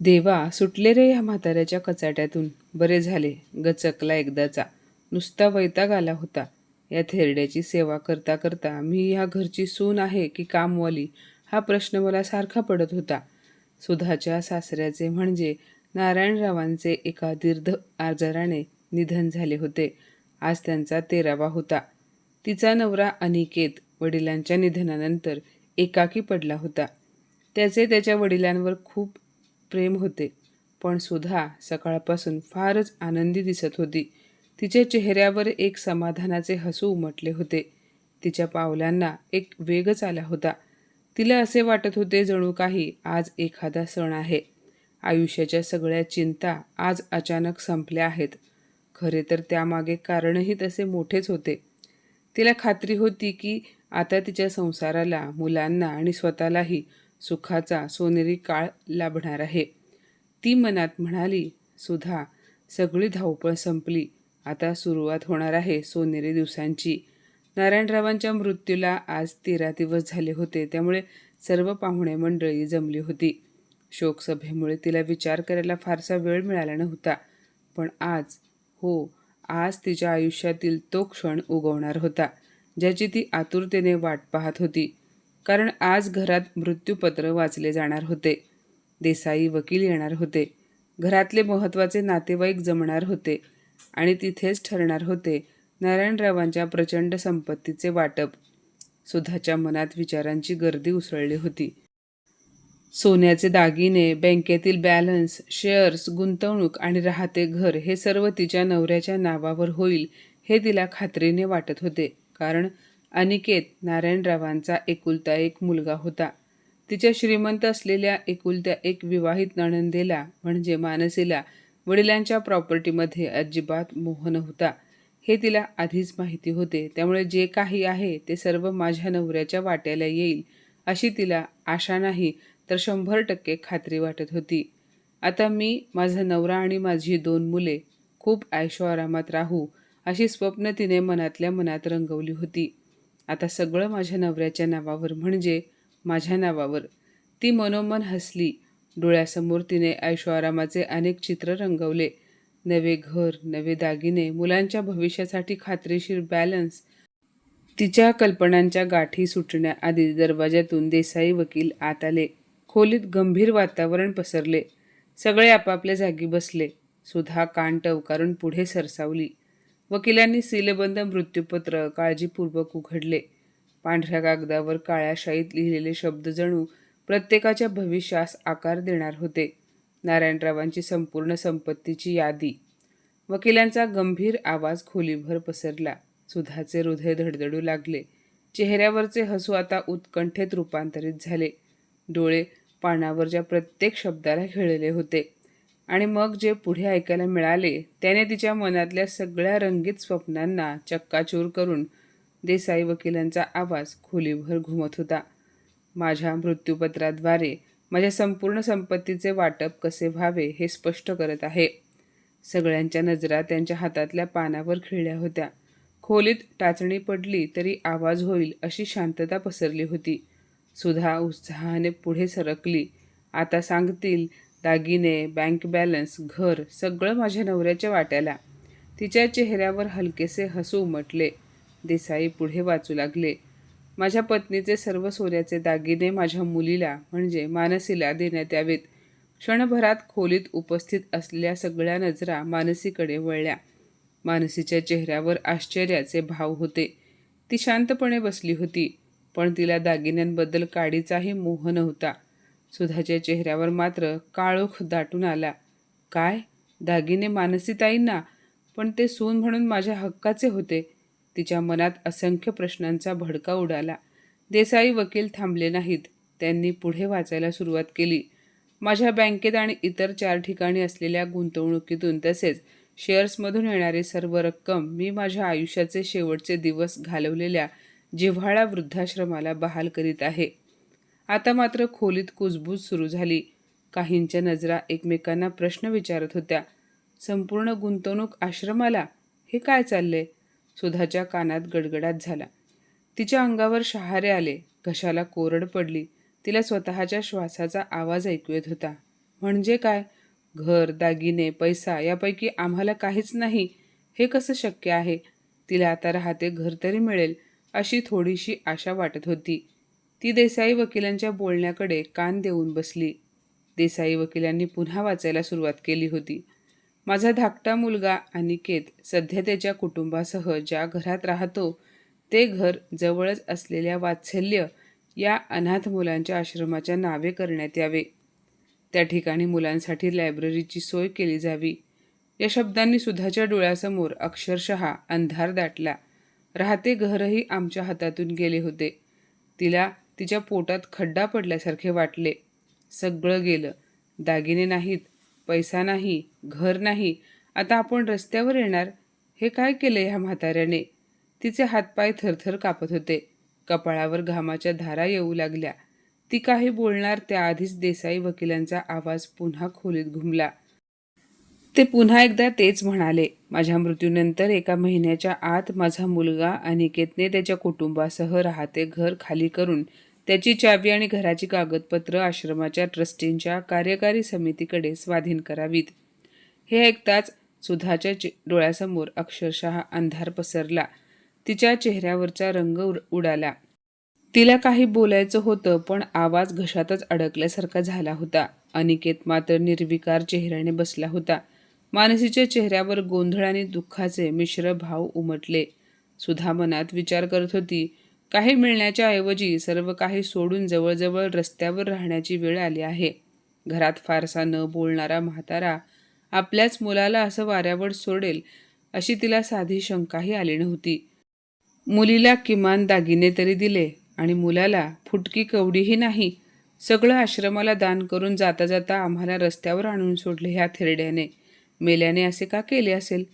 देवा सुटले रे या म्हाताऱ्याच्या कचाट्यातून. बरे झाले गचकला एकदाचा. नुसता वैताग आला होता. या थेरड्याची सेवा करता करता मी ह्या घरची सून आहे की कामवाली हा प्रश्न मला सारखा पडत होता. सुधाच्या सासऱ्याचे म्हणजे नारायणरावांचे एका दीर्घ आजाराने निधन झाले होते. आज त्यांचा तेरावा होता. तिचा नवरा अनिकेत वडिलांच्या निधनानंतर एकाकी पडला होता. त्याचे त्याच्या वडिलांवर खूप प्रेम होते. पण सुधा सकाळपासून फारच आनंदी दिसत होती. तिच्या चेहऱ्यावर एक समाधानाचे हसू उमटले होते. तिच्या पावलांना एक वेगच आला होता. तिला असे वाटत होते जणू काही आज एखादा सण आहे. आयुष्याच्या सगळ्या चिंता आज अचानक संपल्या आहेत. खरे तर त्यामागे कारणही तसे मोठेच होते. तिला खात्री होती की आता तिच्या संसाराला मुलांना आणि स्वतःलाही सुखाचा सोनेरी काळ लाभणार आहे. ती मनात म्हणाली सुधा सगळी धावपळ संपली. आता सुरुवात होणार आहे सोनेरी दिवसांची. नारायणरावांच्या मृत्यूला आज तेरा दिवस झाले होते. त्यामुळे सर्व पाहुणे मंडळी जमली होती. शोकसभेमुळे तिला विचार करायला फारसा वेळ मिळाला नव्हता. पण आज हो आज तिच्या आयुष्यातील तो क्षण उगवणार होता ज्याची ती आतुरतेने वाट पाहत होती. कारण आज घरात मृत्यूपत्र वाचले जाणार होते. देसाई वकील येणार होते. घरातले महत्त्वाचे नातेवाईक जमणार होते आणि तिथेच ठरणार होते नारायणरावांच्या प्रचंड संपत्तीचे वाटप. सुधाच्या मनात विचारांची गर्दी उसळली होती. सोन्याचे दागिने बँकेतील बॅलन्स शेअर्स गुंतवणूक आणि राहते घर हे सर्व तिच्या नवऱ्याच्या नावावर होईल हे तिला खात्रीने वाटत होते. कारण अनिकेत नारायणरावांचा एकुलता एक मुलगा होता. तिच्या श्रीमंत असलेल्या एकुलत्या एक विवाहित नणंदेला म्हणजे मानसीला वडिलांच्या प्रॉपर्टीमध्ये अजिबात मोह नव्हता. हे तिला आधीच माहिती होते. त्यामुळे जे काही आहे ते सर्व माझ्या नवऱ्याच्या वाट्याला येईल अशी तिला आशा नाही तर शंभर टक्के खात्री वाटत होती. आता मी माझा नवरा आणि माझी दोन मुले खूप आरामात राहू अशी स्वप्न तिने मनातल्या मनात रंगवली होती. आता सगळं माझ्या नवऱ्याच्या नावावर म्हणजे माझ्या नावावर. ती मनोमन हसली. डोळ्यासमोर तिने ऐशोआरामाचे अनेक चित्र रंगवले. नवे घर नवे दागिने मुलांच्या भविष्यासाठी खात्रीशीर बॅलन्स तिच्या कल्पनांच्या गाठी सुटण्याआधी दरवाजातून देसाई वकील आत आले खोलीत गंभीर वातावरण पसरले. सगळे आपापल्या जागी बसले. सुधा कान टवकारून पुढे सरसावली. वकिलांनी सीलबंद मृत्यूपत्र काळजीपूर्वक उघडले. पांढऱ्या कागदावर काळ्या शाईत लिहिलेले शब्द जणू प्रत्येकाच्या भविष्यास आकार देणार होते. नारायणरावांची संपूर्ण संपत्तीची यादी. वकिलांचा गंभीर आवाज खोलीभर पसरला. सुधाचे हृदय धडधडू लागले. चेहऱ्यावरचे हसू आता उत्कंठेत रूपांतरित झाले. डोळे पानावरच्या प्रत्येक शब्दाला खेळले होते. आणि मग जे पुढे ऐकायला मिळाले त्याने तिच्या मनातल्या सगळ्या रंगीत स्वप्नांना चक्काचूर करून देसाई वकिलांचा आवाज खोलीभर घुमत होता. माझ्या मृत्यूपत्राद्वारे माझ्या संपूर्ण संपत्तीचे वाटप कसे व्हावे हे स्पष्ट करत आहे. सगळ्यांच्या नजरा त्यांच्या हातातल्या पानावर खिळल्या होत्या. खोलीत टाचणी पडली तरी आवाज होईल अशी शांतता पसरली होती. सुधा उत्साहाने पुढे सरकली. आता सांगतील दागिने बँक बॅलन्स घर सगळं माझ्या नवऱ्याच्या वाट्याला. तिच्या चेहऱ्यावर हलकेसे हसू उमटले. देसाई पुढे वाचू लागले. माझ्या पत्नीचे सर्व सोन्याचे दागिने माझ्या मुलीला म्हणजे मानसीला देण्यात यावेत. क्षणभरात खोलीत उपस्थित असलेल्या सगळ्या नजरा मानसीकडे वळल्या. मानसीच्या चेहऱ्यावर आश्चर्याचे भाव होते. ती शांतपणे बसली होती पण तिला दागिन्यांबद्दल काडीचाही मोह नव्हता. सुधाच्या चेहऱ्यावर मात्र काळोख दाटून आला. काय? दागिने मानसीताईंना? पण ते सून म्हणून माझ्या हक्काचे होते. तिच्या मनात असंख्य प्रश्नांचा भडका उडाला. देसाई वकील थांबले नाहीत. त्यांनी पुढे वाचायला सुरुवात केली. माझ्या बँकेत आणि इतर चार ठिकाणी असलेल्या गुंतवणुकीतून तसेच शेअर्समधून येणारी सर्व रक्कम मी माझ्या आयुष्याचे शेवटचे दिवस घालवलेल्या जिव्हाळा वृद्धाश्रमाला बहाल करीत आहे. आता मात्र खोलीत कुजबूज सुरू झाली. काहींच्या नजरा एकमेकांना प्रश्न विचारत होत्या. संपूर्ण गुंतवणूक आश्रमाला? हे काय चालले सुधाच्या कानात गडगडाट झाला. तिच्या अंगावर शहारे आले. घशाला कोरड पडली. तिला स्वतःच्या श्वासाचा आवाज ऐकू येत होता. म्हणजे काय? घर दागिने पैसा यापैकी आम्हाला काहीच नाही. हे कसं शक्य आहे? तिला आता राहते घर तरी मिळेल अशी थोडीशी आशा वाटत होती. ती देसाई वकिलांच्या बोलण्याकडे कान देऊन बसली. देसाई वकिलांनी पुन्हा वाचायला सुरुवात केली होती. माझा धाकटा मुलगा अनिकेत सध्या त्याच्या कुटुंबासह ज्या घरात राहतो ते घर जवळच असलेल्या वात्सल्य या अनाथ मुलांच्या आश्रमाच्या नावे करण्यात यावे. त्या ठिकाणी मुलांसाठी लायब्ररीची सोय केली जावी या शब्दांनी सुधाच्या डोळ्यासमोर अक्षरशः अंधार दाटला. राहते घरही आमच्या हातातून गेले होते. तिला तिच्या पोटात खड्डा पडल्यासारखे वाटले. सगळं गेलं. दागिने नाहीत पैसा नाही घर नाही. आता आपण रस्त्यावर येणार? हे काय केलं ह्या म्हाताऱ्याने? तिचे हातपाय थरथर कापत होते. कपाळावर घामाच्या धारा येऊ लागल्या. ती काही बोलणार त्याआधीच देसाई वकिलांचा आवाज पुन्हा खोलीत घुमला. ते पुन्हा एकदा तेच म्हणाले माझ्या मृत्यूनंतर एका महिन्याच्या आत माझा मुलगा अनिकेतने त्याच्या कुटुंबासह राहते घर खाली करून त्याची चावी आणि घराची कागदपत्र आश्रमाच्या ट्रस्टींच्या कार्यकारी समितीकडे स्वाधीन करावीत. हे ऐकताच सुधाच्या चे- डोळ्यासमोर अक्षरशः अंधार पसरला. तिच्या चेहऱ्यावरचा रंग उडाला. तिला काही बोलायचं होतं पण आवाज घशातच अडकल्यासारखा झाला होता. अनिकेत मात्र निर्विकार चेहऱ्याने बसला होता. मानसीच्या चेहऱ्यावर गोंधळ आणि दुःखाचे मिश्र भाव उमटले. सुधा मनात विचार करत होती काही मिळण्याच्या ऐवजी सर्व काही सोडून जवळजवळ रस्त्यावर राहण्याची वेळ आली आहे. घरात फारसा न बोलणारा म्हातारा आपल्याच मुलाला असं वाऱ्यावर सोडेल अशी तिला साधी शंकाही आली नव्हती. मुलीला किमान दागिने तरी दिले आणि मुलाला फुटकी कवडीही नाही. सगळं आश्रमाला दान करून जाता जाता आम्हाला रस्त्यावर आणून सोडले ह्या थेरड्याने. मेल्याने असे का केले असेल?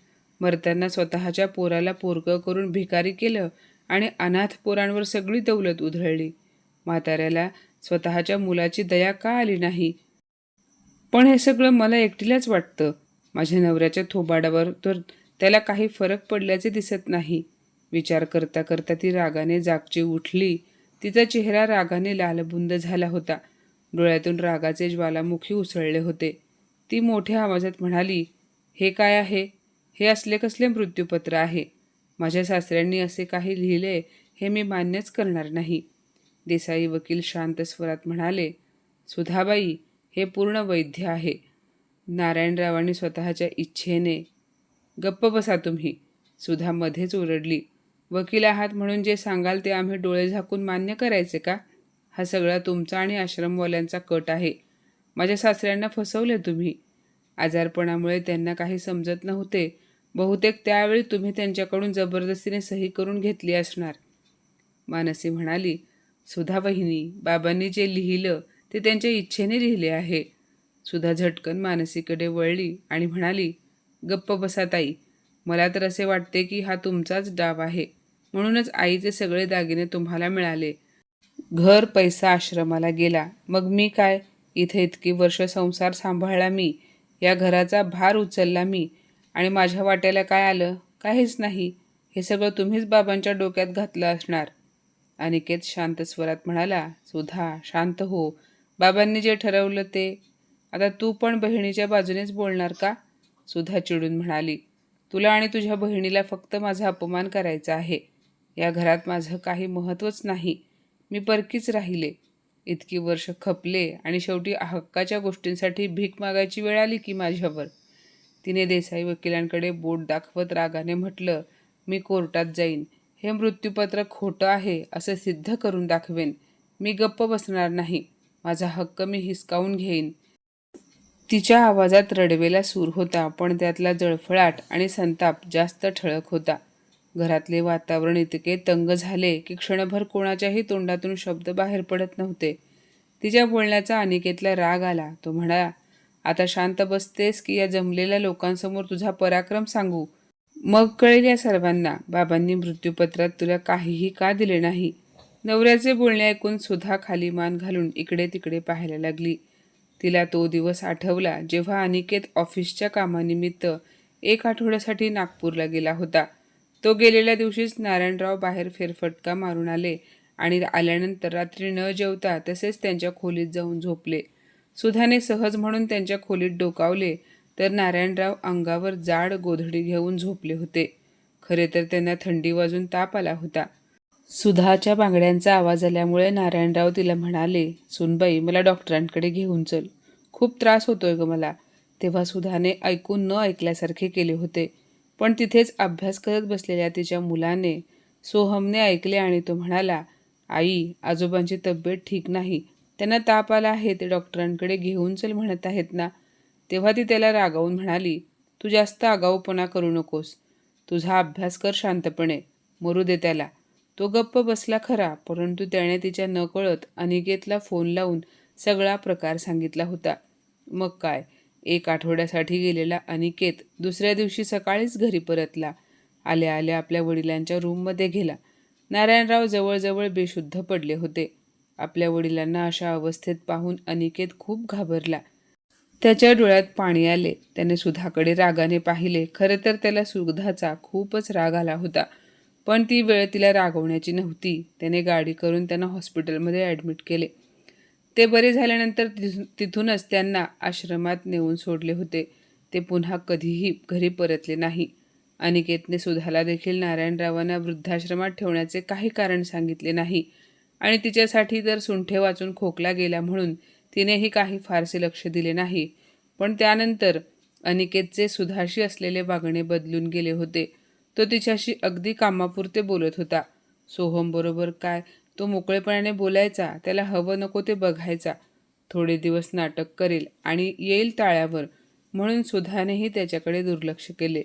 मरताना स्वतःच्या पोराला पोरकं करून भिकारी केलं आणि अनाथ पोरांवर सगळी दौलत उधळली. म्हाताऱ्याला स्वतःच्या मुलाची दया का आली नाही? पण हे सगळं मला एकटीलाच वाटतं. माझ्या नवऱ्याच्या थोबाडावर तर त्याला काही फरक पडल्याचे दिसत नाही. विचार करता करता ती रागाने जागची उठली. तिचा चेहरा रागाने लालबुंद झाला होता. डोळ्यातून रागाचे ज्वालामुखी उसळले होते. ती मोठ्या आवाजात म्हणाली हे काय आहे? हे असले कसले मृत्यूपत्र आहे? माझ्या सासऱ्यांनी असे काही लिहिले हे मी मान्यच करणार नाही. देसाई वकील शांत स्वरात म्हणाले सुधाबाई हे पूर्ण वैध्य आहे. नारायणरावांनी स्वतःच्या इच्छेने गप्प बसा तुम्ही. सुधा मध्येच ओरडली वकील आहात म्हणून जे सांगाल ते आम्ही डोळे झाकून मान्य करायचे का? हा सगळा तुमचा आणि आश्रमवाल्यांचा कट आहे. माझ्या सासऱ्यांना फसवले तुम्ही. आजारपणामुळे त्यांना काही समजत नव्हते. बहुतेक त्यावेळी तुम्ही त्यांच्याकडून जबरदस्तीने सही करून घेतली असणार. मानसी म्हणाली सुधा बहिणी बाबांनी जे लिहिलं ते त्यांच्या इच्छेने लिहिले आहे. सुधा झटकन मानसीकडे वळली आणि म्हणाली गप्प बसा ताई मला तर असे वाटते की हा तुमचाच डाव आहे. म्हणूनच आईचे सगळे दागिने तुम्हाला मिळाले. घर पैसा आश्रमाला गेला. मग मी काय? इथे इतकी वर्ष संसार सांभाळला मी. या घराचा भार उचलला मी. आणि माझ्या वाट्याला काय आलं? काहीच नाही. हे सगळं तुम्हीच बाबांच्या डोक्यात घातलं असणार. अनिकेत शांत स्वरात म्हणाला सुधा शांत हो. बाबांनी जे ठरवलं ते. आता तू पण बहिणीच्या बाजूनेच बोलणार का? सुधा चिडून म्हणाली तुला आणि तुझ्या बहिणीला फक्त माझा अपमान करायचा आहे. या घरात माझं काही महत्त्वच नाही. मी परकीच राहिले. इतकी वर्ष खपले आणि शेवटी हक्काच्या गोष्टींसाठी भीक मागायची वेळ आली की माझ्यावर? तिने देसाई वकिलांकडे बोट दाखवत रागाने म्हटलं मी कोर्टात जाईन. हे मृत्यूपत्र खोटं आहे असं सिद्ध करून दाखवेन. मी गप्प बसणार नाही. माझा हक्क मी हिसकावून घेईन. तिच्या आवाजात रडवेला सूर होता पण त्यातला जळफळाट आणि संताप जास्त ठळक होता. घरातले वातावरण इतके तंग झाले की क्षणभर कोणाच्याही तोंडातून शब्द बाहेर पडत नव्हते. तिच्या बोलण्याचा अनिकेतला राग आला. तो म्हणाला आता शांत बसतेस की या जमलेल्या लोकांसमोर तुझा पराक्रम सांगू? मग कळेल या सर्वांना बाबांनी मृत्यूपत्रात तुला काहीही का दिले नाही? नवऱ्याचे बोलणे ऐकून सुधा खाली मान घालून इकडे तिकडे पाहायला लागली. तिला तो दिवस आठवला जेव्हा अनिकेत ऑफिसच्या कामानिमित्त एक आठवड्यासाठी नागपूरला गेला होता. तो गेलेल्या दिवशीच नारायणराव बाहेर फेरफटका मारून आले आणि आल्यानंतर रात्री न जेवता तसेच त्यांच्या खोलीत जाऊन झोपले. सुधाने सहज म्हणून त्यांच्या खोलीत डोकावले तर नारायणराव अंगावर जाड गोधडी घेऊन झोपले होते. खरे तर त्यांना थंडी वाजून ताप आला होता. सुधाच्या बांगड्यांचा आवाज आल्यामुळे नारायणराव तिला म्हणाले सुनबाई मला डॉक्टरांकडे घेऊन चल. खूप त्रास होतोय ग मला. तेव्हा सुधाने ऐकून न ऐकल्यासारखे केले होते. पण तिथेच अभ्यास करत बसलेल्या तिच्या मुलाने सोहमने ऐकले आणि तो म्हणाला आई आजोबांची तब्येत ठीक नाही. त्यांना ताप आला आहे ते डॉक्टरांकडे घेऊन चल म्हणत आहेत ना. तेव्हा ती त्याला रागावून म्हणाली तू जास्त आगाऊपणा करू नकोस. तुझा अभ्यास कर शांतपणे. मरू दे त्याला तो गप्प बसला खरा परंतु त्याने तिच्या नकळत अनिकेतला फोन लावून सगळा प्रकार सांगितला होता. मग काय? एक आठवड्यासाठी गेलेला अनिकेत दुसऱ्या दिवशी सकाळीच घरी परतला. आल्या आल्या आपल्या वडिलांच्या रूममध्ये गेला. नारायणराव जवळजवळ बेशुद्ध पडले होते. आपल्या वडिलांना अशा अवस्थेत पाहून अनिकेत खूप घाबरला. त्याच्या डोळ्यात पाणी आले. त्याने सुधाकडे रागाने पाहिले. खरे तर त्याला सुधाचा खूपच राग आला होता. पण ती वेळ तिला रागवण्याची नव्हती. त्याने गाडी करून त्यांना हॉस्पिटलमध्ये ॲडमिट केले. ते बरे झाल्यानंतर तिथून तिथूनच त्यांना आश्रमात नेऊन सोडले होते. ते पुन्हा कधीही घरी परतले नाही. अनिकेतने सुधाला देखील नारायणरावांना वृद्धाश्रमात ठेवण्याचे काही कारण सांगितले नाही. आणि तिच्यासाठी तर सुंठे वाचून खोकला गेला म्हणून तिनेही काही फारसे लक्ष दिले नाही. पण त्यानंतर अनिकेतचे सुधाशी असलेले वागणे बदलून गेले होते. तो तिच्याशी अगदी कामापुरते बोलत होता. सोहमबरोबर काय? तो मोकळेपणाने बोलायचा त्याला हवं नको ते बघायचा. थोडे दिवस नाटक करेल आणि येईल ताळ्यावर म्हणून सुधानेही त्याच्याकडे दुर्लक्ष केले.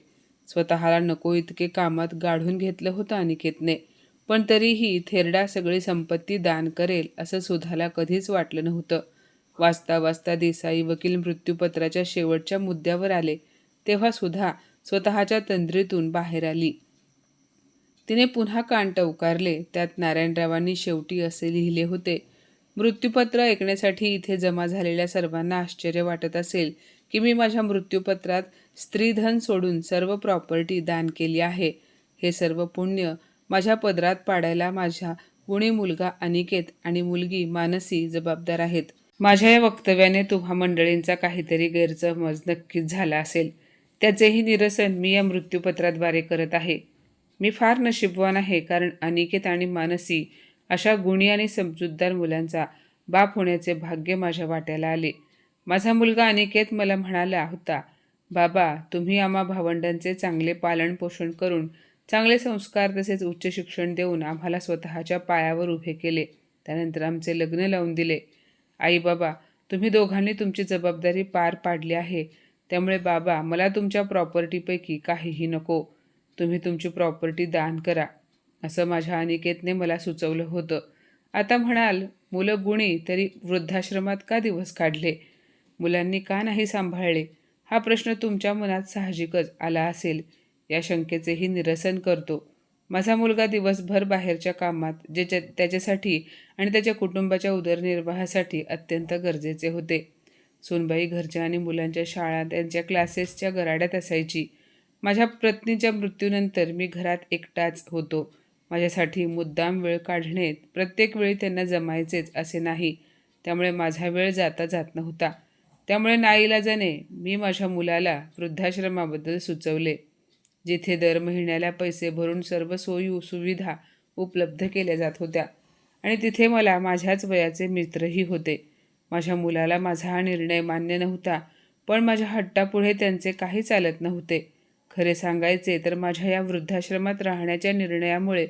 स्वतःला नको इतके कामात गाढून घेतलं होतं अनिकेतने. पण तरीही थेरडा सगळी संपत्ती दान करेल असं सुधाला कधीच वाटलं नव्हतं. वाचता वाचता देसाई वकील मृत्यूपत्राच्या शेवटच्या मुद्द्यावर आले तेव्हा सुधा स्वतःच्या तंद्रीतून बाहेर आली. तिने पुन्हा कान टवकारले त्यात नारायणरावांनी शेवटी असे लिहिले होते मृत्यूपत्र ऐकण्यासाठी इथे जमा झालेल्या सर्वांना आश्चर्य वाटत असेल की मी माझ्या मृत्यूपत्रात स्त्रीधन सोडून सर्व प्रॉपर्टी दान केली आहे. हे सर्व पुण्य माझ्या पदरात पाडायला माझ्या गुणी मुलगा अनिकेत आणि मुलगी मानसी जबाबदार आहेत. माझ्या या वक्तव्याने तुम्हा मंडळींचा काहीतरी गैरसमज नक्कीच झाला असेल. त्याचेही निरसन मी या मृत्यूपत्राद्वारे करत आहे. मी फार नशीबवान आहे कारण अनिकेत आणि मानसी अशा गुणी आणि समजूतदार मुलांचा बाप होण्याचे भाग्य माझ्या वाट्याला आले. माझा मुलगा अनिकेत मला म्हणाला होता बाबा तुम्ही आम्हा भावंडांचे चांगले पालन पोषण करून चांगले संस्कार तसेच उच्च शिक्षण देऊन आम्हाला स्वतःच्या पायावर उभे केले. त्यानंतर आमचे लग्न लावून दिले. आई बाबा तुम्ही दोघांनी तुमची जबाबदारी पार पाडली आहे. त्यामुळे बाबा मला तुमच्या प्रॉपर्टीपैकी काहीही नको. तुम्ही तुमची प्रॉपर्टी दान करा. असं माझ्या अनिकेतने मला सुचवलं होतं. आता म्हणाल मुलं गुणी तरी वृद्धाश्रमात का दिवस काढले? मुलांनी का नाही सांभाळले? हा प्रश्न तुमच्या मनात साहजिकच आला असेल. या शंकेचेही निरसन करतो. माझा मुलगा दिवसभर बाहेरच्या कामात जे त्याच्यासाठी आणि त्याच्या कुटुंबाच्या उदरनिर्वाहासाठी अत्यंत गरजेचे होते. सोनबाई घरच्या आणि मुलांच्या शाळा त्यांच्या क्लासेसच्या गराड्यात असायची. माझ्या पत्नीच्या मृत्यूनंतर मी घरात एकटाच होतो. माझ्यासाठी मुद्दाम वेळ काढणे प्रत्येक वेळी त्यांना जमायचेच असे नाही. त्यामुळे माझा वेळ जाता जात नव्हता. त्यामुळे नाईलाजाने मी माझ्या मुलाला वृद्धाश्रमाबद्दल सुचवले. जिथे दर महिन्याला पैसे भरून सर्व सोयी सुविधा उपलब्ध केल्या जात होत्या. आणि तिथे मला माझ्याच वयाचे मित्रही होते. माझ्या मुलाला माझा हा निर्णय मान्य नव्हता पण माझ्या हट्टापुढे त्यांचे काही चालत नव्हते. खरे सांगायचे तर माझ्या या वृद्धाश्रमात राहण्याच्या निर्णयामुळे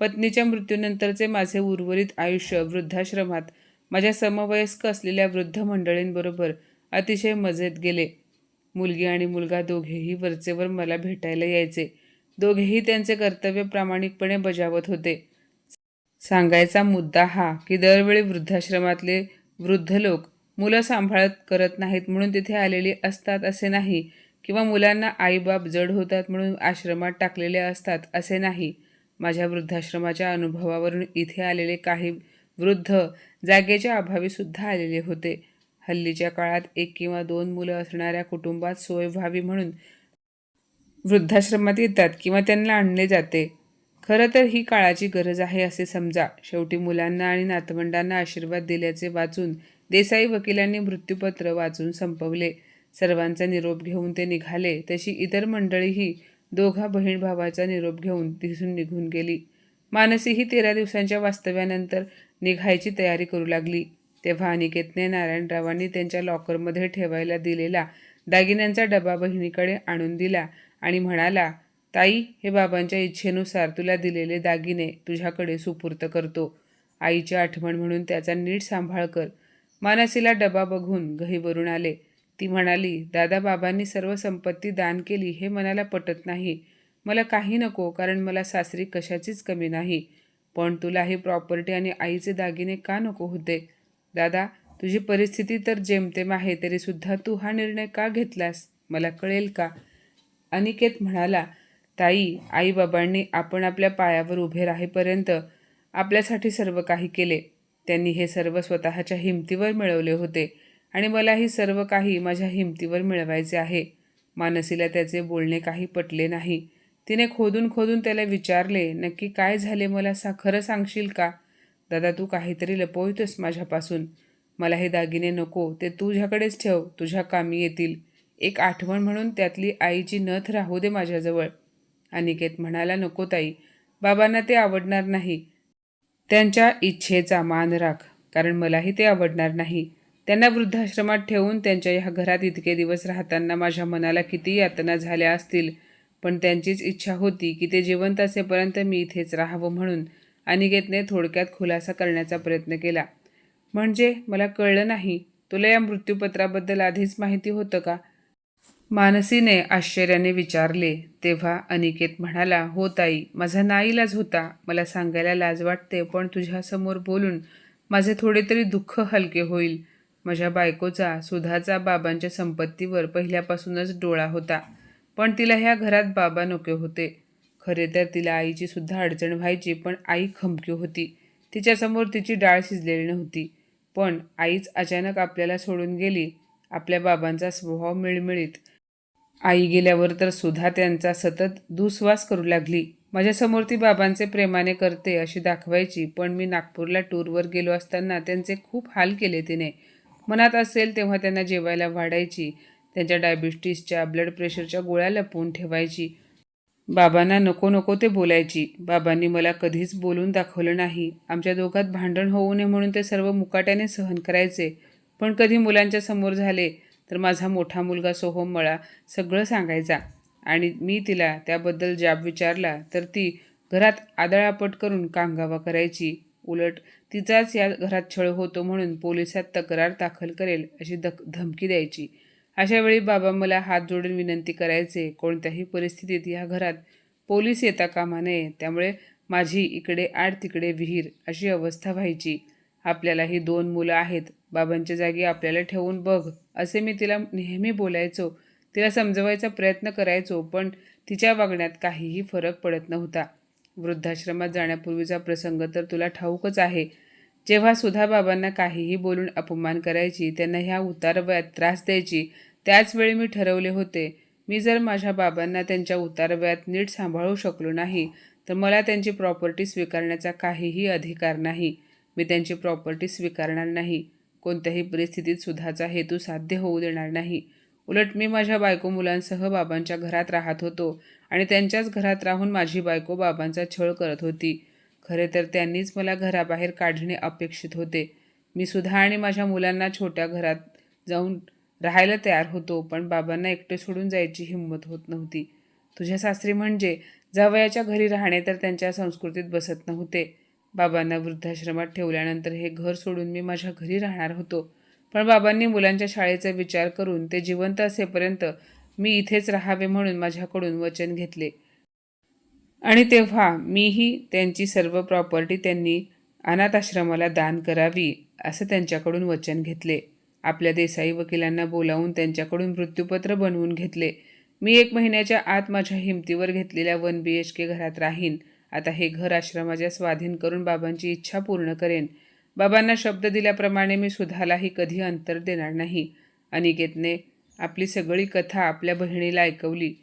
पत्नीच्या मृत्यूनंतरचे माझे उर्वरित आयुष्य वृद्धाश्रमात माझ्या समवयस्क असलेल्या वृद्ध मंडळींबरोबर अतिशय मजेत गेले. मुलगी आणि मुलगा दोघेही वरचेवर मला भेटायला यायचे. दोघेही त्यांचे कर्तव्य प्रामाणिकपणे बजावत होते. सांगायचा मुद्दा हा की दरवेळी वृद्धाश्रमातले वृद्ध लोक मुलं सांभाळत करत नाहीत म्हणून तिथे आलेली असतात असे नाही किंवा मुलांना आईबाप जड होतात म्हणून आश्रमात टाकलेले असतात असे नाही. माझ्या वृद्धाश्रमाच्या अनुभवावरून इथे आलेले काही वृद्ध जागेच्या अभावी सुद्धा आलेले होते. हल्लीच्या काळात एक किंवा दोन मुलं असणाऱ्या कुटुंबात सोय व्हावी म्हणून वृद्धाश्रमात येतात किंवा त्यांना आणले जाते. खरं तर ही काळाची गरज आहे असे समजा. शेवटी मुलांना आणि नातवंडांना आशीर्वाद दिल्याचे वाचून देसाई वकिलांनी मृत्यूपत्र वाचून संपवले. सर्वांचा निरोप घेऊन ते निघाले. तशी इतर मंडळीही दोघा बहीण भावाचा निरोप घेऊन दिसून निघून गेली. मानसीही तेरा दिवसांच्या वास्तव्यानंतर निघायची तयारी करू लागली. तेव्हा अनिकेतने नारायणरावांनी त्यांच्या लॉकरमध्ये ठेवायला दिलेला दागिन्यांचा डबा बहिणीकडे आणून दिला आणि म्हणाला ताई हे बाबांच्या इच्छेनुसार तुला दिलेले दागिने तुझ्याकडे सुपूर्त करतो. आईची आठवण म्हणून त्याचा नीट सांभाळ कर. मानसीला डबा बघून गहीवरून आले. ती म्हणाली दादा बाबांनी सर्व संपत्ती दान केली हे मनाला पटत नाही. मला काही नको कारण मला सासरी कशाचीच कमी नाही. पण तुला ही प्रॉपर्टी आणि आईचे दागिने का नको होते? दादा तुझी परिस्थिती तर जेमतेम आहे तरीसुद्धा तू हा निर्णय का घेतलास? मला कळेल का? अनिकेत म्हणाला ताई आईबाबांनी आपण आपल्या पायावर उभे राहेपर्यंत आपल्यासाठी सर्व काही केले. त्यांनी हे सर्व स्वतःच्या हिमतीवर मिळवले होते आणि मलाही सर्व काही माझ्या हिमतीवर मिळवायचे आहे. मानसीला त्याचे बोलणे काही पटले नाही. तिने खोदून खोदून त्याला विचारले नक्की काय झाले? मला सा खरं सांगशील का? दादा तू काहीतरी लपवतोस माझ्यापासून. मला हे दागिने नको ते तुझ्याकडेच ठेव तुझ्या कामी येतील. एक आठवण म्हणून त्यातली आईची नथ राहू दे माझ्याजवळ. अनिकेत म्हणाला नको ताई बाबांना ते आवडणार नाही. त्यांच्या इच्छेचा मान राख कारण मलाही ते आवडणार नाही. त्यांना वृद्धाश्रमात ठेवून त्यांच्या ह्या घरात इतके दिवस राहताना माझ्या मनाला किती यातना झाल्या असतील. पण त्यांचीच इच्छा होती की ते जिवंत असेपर्यंत मी इथेच राहावं म्हणून. अनिकेतने थोडक्यात खुलासा करण्याचा प्रयत्न केला. म्हणजे मला कळलं नाही तुला या मृत्यूपत्राबद्दल आधीच माहिती होतं का? मानसीने आश्चर्याने विचारले. तेव्हा अनिकेत म्हणाला हो ताई माझा नाईलाज होता. मला सांगायला लाज वाटते पण तुझ्यासमोर बोलून माझे थोडे तरी दुःख हलके होईल. माझ्या बायकोचा सुधाचा बाबांच्या संपत्तीवर पहिल्यापासूनच डोळा होता पण तिला ह्या घरात बाबा नको होते. खरे तर तिला आईची सुद्धा अडचण व्हायची पण आई खमकी होती. तिच्यासमोर तिची डाळ शिजलेली नव्हती. पण आईच अचानक आपल्याला सोडून गेली. आपल्या बाबांचा स्वभाव मिळमिळीत. आई गेल्यावर तर सुद्धा त्यांचा सतत दुस्वास करू लागली. माझ्यासमोर ती बाबांचे प्रेमाने करते अशी दाखवायची पण मी नागपूरला टूरवर गेलो असताना त्यांचे खूप हाल केले तिने. मनात असेल तेव्हा त्यांना जेवायला वाढायची त्यांच्या डायबिटीसच्या ब्लड प्रेशरच्या गोळ्या लपवून ठेवायची. बाबांना नको नको ते बोलायची. बाबांनी मला कधीच बोलून दाखवलं नाही. आमच्या दोघात भांडण होऊ नये म्हणून ते सर्व मुकाट्याने सहन करायचे. पण कधी मुलांच्या समोर झाले तर माझा मोठा मुलगा सोहम मला सगळं सांगायचा. आणि मी तिला त्याबद्दल जाब विचारला तर ती घरात आदळापट करून कांगावा करायची. उलट तिचाच या घरात छळ होतो म्हणून पोलिसात तक्रार दाखल करेल अशी दक धमकी द्यायची. अशा वेळी बाबा मला हात जोडून विनंती करायचे कोणत्याही परिस्थितीत या घरात पोलीस येता कामा नये त्यामुळे माझी इकडे आड तिकडे विहीर अशी अवस्था व्हायची. आपल्याला ही दोन मुलं आहेत बाबांच्या जागी आपल्याला ठेवून बघ असे मी तिला नेहमी बोलायचो. तिला समजवायचा प्रयत्न करायचो पण तिच्या वागण्यात काहीही फरक पडत नव्हता. वृद्धाश्रमात जाण्यापूर्वीचा प्रसंग तर तुला ठाऊकच आहे. जेव्हा सुधा बाबांना काहीही बोलून अपमान करायची त्यांना ह्या उतारवयात त्रास द्यायची त्याच वेळी मी ठरवले होते मी जर माझ्या बाबांना त्यांच्या उतारव्यात नीट सांभाळू शकलो नाही तर मला त्यांची प्रॉपर्टी स्वीकारण्याचा काहीही अधिकार नाही. मी त्यांची प्रॉपर्टी स्वीकारणार नाही. कोणत्याही परिस्थितीत सुधाचा हेतू साध्य होऊ देणार नाही. उलट मी माझ्या बायको मुलांसह बाबांच्या घरात राहत होतो आणि त्यांच्याच घरात राहून माझी बायको बाबांचा छळ करत होती. खरे तर त्यांनीच मला घराबाहेर काढणे अपेक्षित होते. मी सुद्धा आणि माझ्या मुलांना छोट्या घरात जाऊन राहायला तयार होतो पण बाबांना एकटे सोडून जायची हिंमत होत नव्हती. तुझ्या सासरी म्हणजे जावयाच्या घरी राहणे तर त्यांच्या संस्कृतीत बसत नव्हते. बाबांना वृद्धाश्रमात ठेवल्यानंतर हे घर सोडून मी माझ्या घरी राहणार होतो. पण बाबांनी मुलांच्या शाळेचा विचार करून ते जिवंत असेपर्यंत मी इथेच राहावे म्हणून माझ्याकडून वचन घेतले. आणि तेव्हा मीही त्यांची सर्व प्रॉपर्टी त्यांनी अनाथ आश्रमाला दान करावी असं त्यांच्याकडून वचन घेतले. आपल्या देसाई वकिलांना बोलावून त्यांच्याकडून मृत्यूपत्र बनवून घेतले. मी एक महिन्याच्या आत माझ्या हिमतीवर घेतलेल्या वन बी एच के घरात राहीन. आता हे घर आश्रमाच्या स्वाधीन करून बाबांची इच्छा पूर्ण करेन. बाबांना शब्द दिल्याप्रमाणे मी सुधालाही कधी अंतर देणार नाही. अनिकेतने आपली सगळी कथा आपल्या बहिणीला ऐकवली.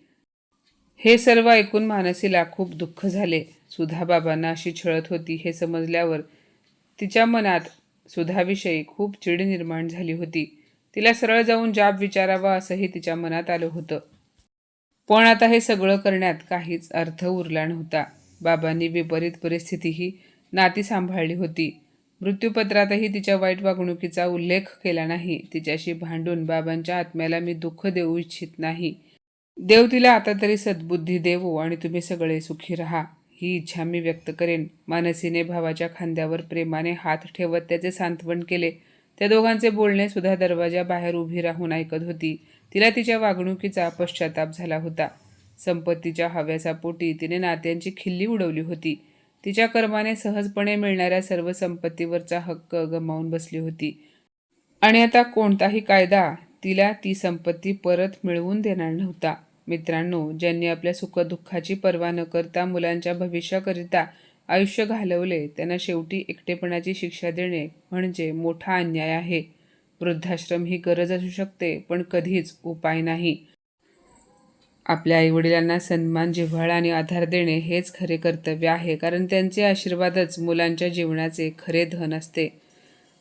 हे सर्व ऐकून मानसीला खूप दुःख झाले. सुधा बाबांना अशी छळत होती हे समजल्यावर तिच्या मनात सुधाविषयी खूप चिड निर्माण झाली होती. तिला सरळ जाऊन जाब विचारावा असंही तिच्या मनात आलं होतं. पण आता हे सगळं करण्यात काहीच अर्थ उरला नव्हता. बाबांनी विपरीत परिस्थितीही नाती सांभाळली होती. मृत्यूपत्रातही तिच्या वाईट वागणुकीचा उल्लेख केला नाही. तिच्याशी भांडून बाबांच्या आत्म्याला मी दुःख देऊ इच्छित नाही. देव तिला आता तरी सद्बुद्धी देवो आणि तुम्ही सगळे सुखी राहा. ही इच्छा मी व्यक्त करेन. मानसीने भावाच्या खांद्यावर प्रेमाने हात ठेवत त्याचे सांत्वन केले. त्या दोघांचे बोलणे सुद्धा दरवाजाबाहेर उभी राहून ऐकत होती. तिला तिच्या वागणुकीचा पश्चाताप झाला होता. संपत्तीच्या हव्याचा पोटी तिने नात्यांची खिल्ली उडवली होती. तिच्या कर्माने सहजपणे मिळणाऱ्या सर्व संपत्तीवरचा हक्क गमावून बसली होती. आणि आता कोणताही कायदा तिला ती संपत्ती परत मिळवून देणार नव्हता. मित्रांनो ज्यांनी आपल्या सुखदुःखाची पर्वा न करता मुलांच्या भविष्याकरिता आयुष्य घालवले त्यांना शेवटी एकटेपणाची शिक्षा देणे म्हणजे मोठा अन्याय आहे. वृद्धाश्रम ही गरज असू शकते पण कधीच उपाय नाही. आपल्या आईवडिलांना सन्मान जिव्हाळा आणि आधार देणे हेच खरे कर्तव्य आहे कारण त्यांचे आशीर्वादच मुलांच्या जीवनाचे खरे धन असते.